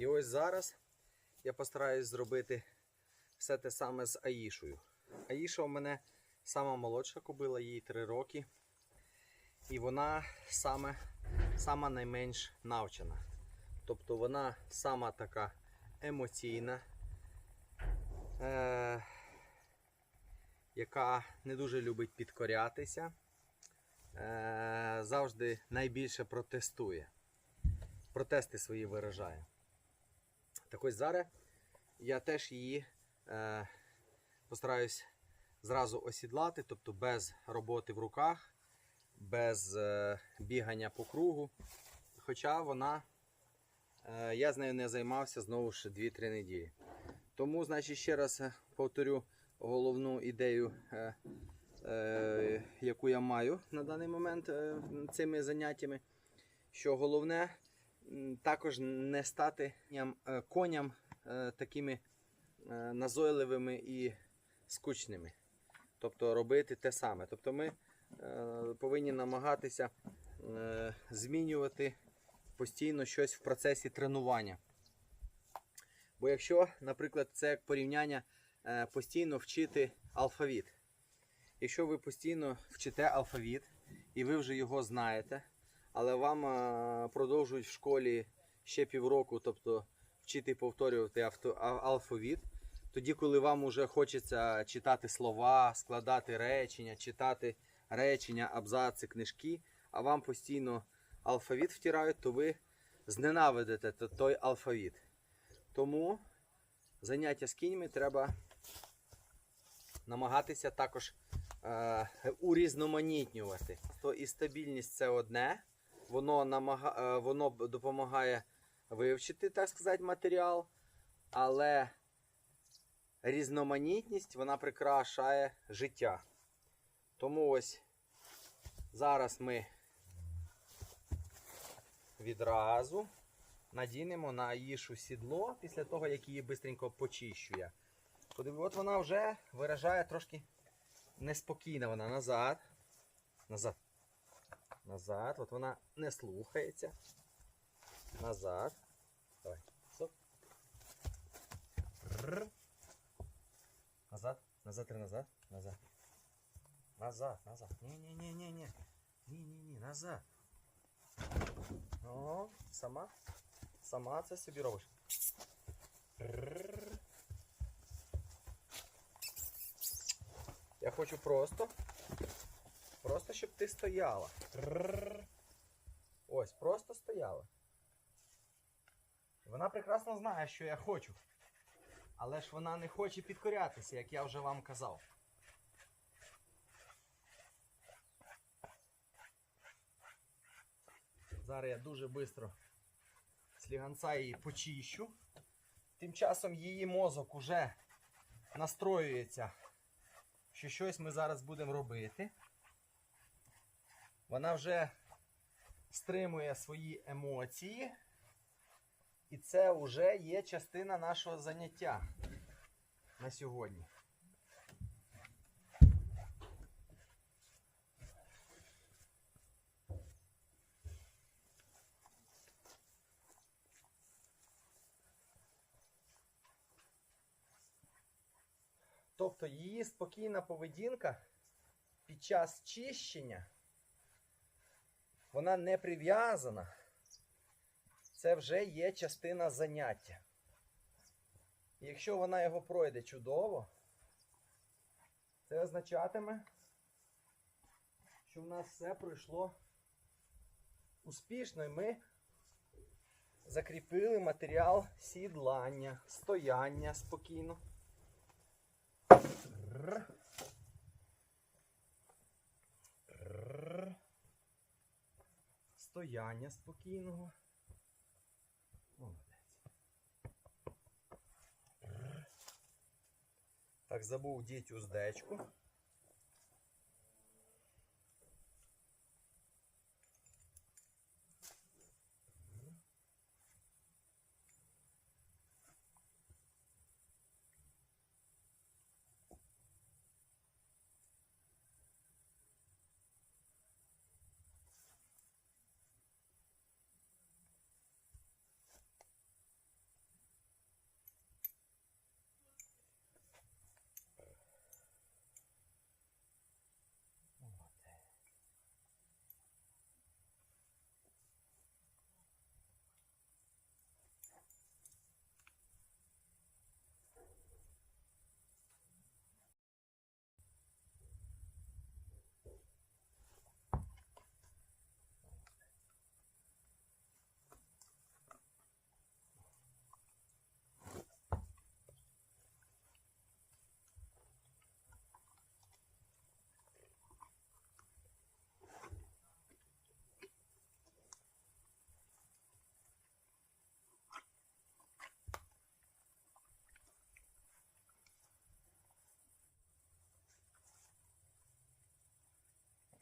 І ось зараз я постараюсь зробити все те саме з Аїшою. Аїша у мене сама молодша кобила, їй 3 роки. І вона саме, сама найменш навчена. Тобто вона сама така емоційна, е- яка не дуже любить підкорятися, е- завжди найбільше протестує. Протести свої виражає. Так ось зараз я теж її е- постараюсь зразу осідлати, тобто без роботи в руках, без е- бігання по кругу. Хоча вона, е- я з нею не займався знову ж 2-3 неділі. Тому, значить, ще раз е, повторю головну ідею, е- е- яку я маю на даний момент е- цими заняттями. Що головне також не стати е, коням е, такими е, назойливими і скучними. Тобто робити те саме. Тобто ми повинні намагатися змінювати постійно щось в процесі тренування. Бо якщо, наприклад, це порівняння постійно вчити алфавіт. Якщо ви постійно вчите алфавіт і ви вже його знаєте, але вам е, продовжують в школі ще півроку, тобто вчити повторювати алфавіт, тоді, коли вам вже хочеться читати слова, складати речення, читати речення, абзаци, книжки, а вам постійно алфавіт втирають, то ви зненавидите той алфавіт. Тому заняття з кіньми треба намагатися також е, урізноманітнювати. То і стабільність це одне, воно, намага, е, воно допомагає вивчити, так сказати, матеріал, але різноманітність вона прикрашає життя. Тому ось зараз ми відразу надінемо на їшу сідло після того, як її швидко почищу я. От вона вже виражає трошки неспокійна вона назад. Назад. Назад. От вона не слухається. Назад. Давай. Стоп. Назад. Назад, три назад. Назад. Назад, назад. Ні-ні-ні-ні-ні. Ні-ні-ні, назад. О, сама. Сама це собі робиш. Я хочу просто. Просто щоб ти стояла. Ось, просто стояла. Вона прекрасно знає, що я хочу. Але ж вона не хоче підкорятися, як я вже вам казав. Зараз я дуже швидко сліганця її почищу. Тим часом її мозок уже настроюється, що щось ми зараз будемо робити. Вона вже стримує свої емоції. І це вже є частина нашого заняття на сьогодні. Тобто її спокійна поведінка під час чищення, вона не прив'язана. Це вже є частина заняття. І якщо вона його пройде чудово, це означатиме, що в нас все пройшло успішно і ми закріпили матеріал сідлання, стояння спокійно. Стояння спокійного. Молодець. Так, забув діть уздечку.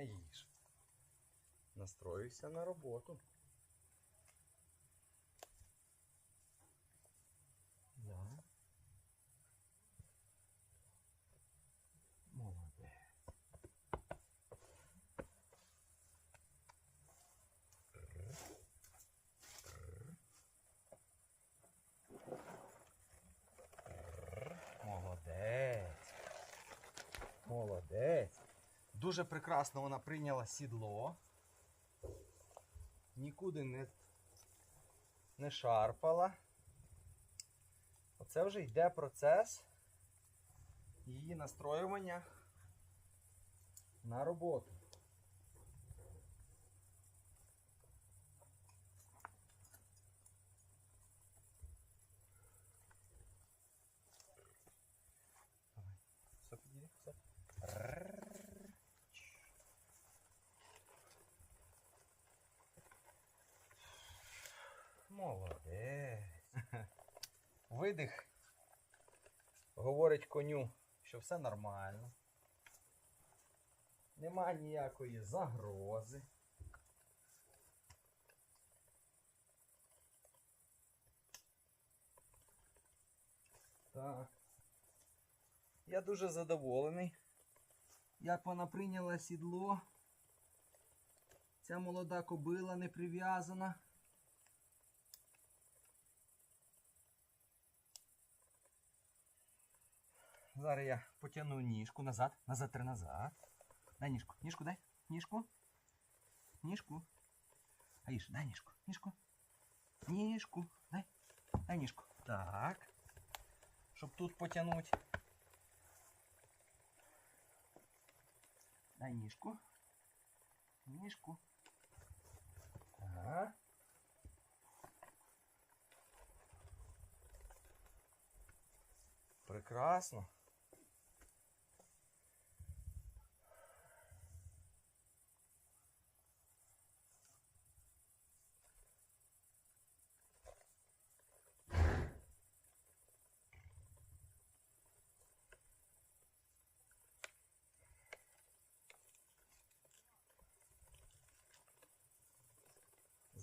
Аїж. Настроюйся на роботу. Да. Молодець. Молодець. Молодець. Дуже прекрасно вона прийняла сідло. Нікуди не, не шарпала. Оце вже йде процес її настроювання на роботу. Давай. Все підійде, все. Рррррр. Молодець. Видих. Говорить коню, що все нормально. Нема ніякої загрози. Так. Я дуже задоволений. Як вона прийняла сідло. Ця молода кобила не прив'язана. Зараз я потягну ніжку назад. Назад три назад. Дай ніжку. Ніжку дай. Ніжку. Ніжку. Аїш, дай ніжку. Ніжку. Ніжку. Дай. Дай ніжку. Так. Щоб тут потягнути. Дай ніжку. Ніжку. Ага. Прекрасно.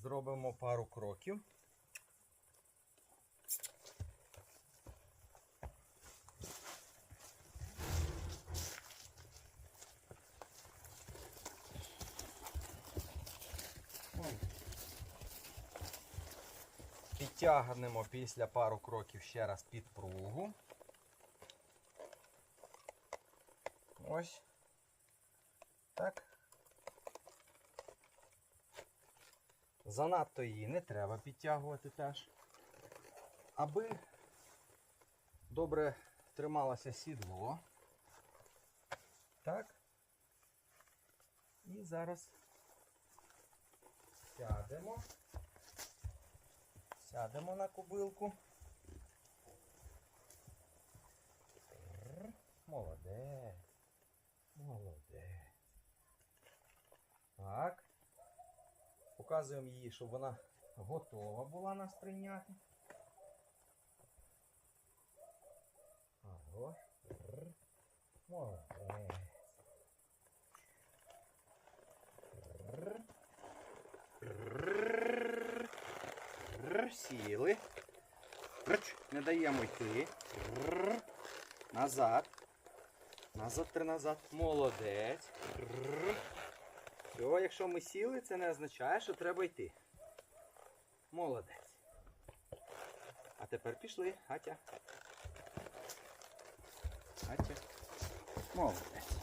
Зробимо пару кроків. Підтягнемо після пару кроків ще раз під пругу. Ось. Так. Занадто її не треба підтягувати теж. Аби добре трималося сідло. Так. І зараз сядемо. Сядемо на кобилку. Р, Молодець. Молодець. Так. Показуємо їй, щоб вона готова була нас прийняти. Ага. Молодець. Сіли. Не даємо йти. Назад. Назад, три назад. Молодець. Все, якщо ми сіли, це не означає, що треба йти. Молодець. А тепер пішли, Гатя. Гатя. Молодець.